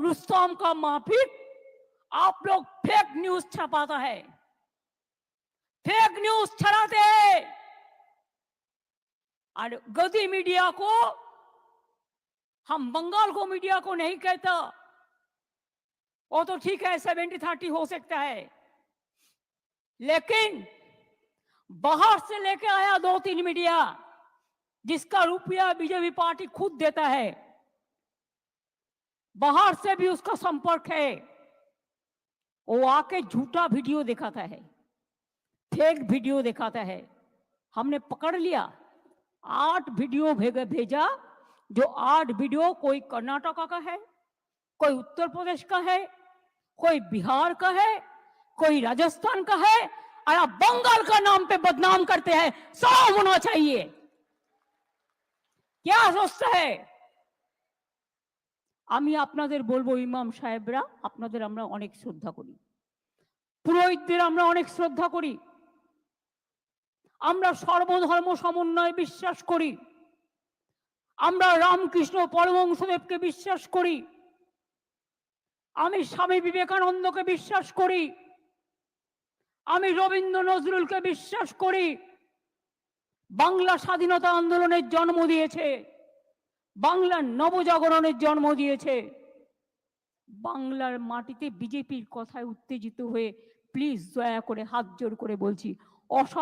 रुस्तम का माफिक आप लोग फेक न्यूज़ छपाता है। फेक न्यूज़ छड़ाते हैं। और गदी मीडिया को, हम बंगाल को मीडिया को नहीं कहता। वो तो ठीक है सेवेंटी थर्टी हो सकता है। लेकिन, बाहर से लेके आया दो तीन मीडिया जिसका रुपया बीजेपी पार्टी खुद देता है। बाहर से भी उसका संपर्क है। वो आके झूठा वीडियो दिखाता है, फेक वीडियो दिखाता है। हमने पकड़ लिया, आठ वीडियो भेजा जो आठ वीडियो कोई कर्नाटका का है, कोई उत्तर प्रदेश का है, कोई बिहार का है, कोई राजस्थान का है, और आप बंगाल का नाम पे बदनाम करते हैं, सब होना चाहिए। क्या सोचता है? আমি আপনাদের বলব, ইমাম সাহেবরা, আপনাদের আমরা অনেক শ্রদ্ধা করি। পুরোহিতদের আমরা অনেক শ্রদ্ধা করি। আমরা সর্বধর্ম সমন্বয়ে বিশ্বাস করি। আমরা রামকৃষ্ণ পরমংশদেবকে বিশ্বাস করি। আমি স্বামী বিবেকানন্দকে বিশ্বাস করি। আমি রবীন্দ্র নজরুলকে বিশ্বাস করি। বাংলা স্বাধীনতা আন্দোলনের জন্ম দিয়েছে। বাংলার নবজাগরণের জন্ম দিয়েছে। বাংলার মাটিতে বিজেপির কথায় উত্তেজিত হয়ে প্লিজ দয়া করে হাত জোর করে বলছি, অসম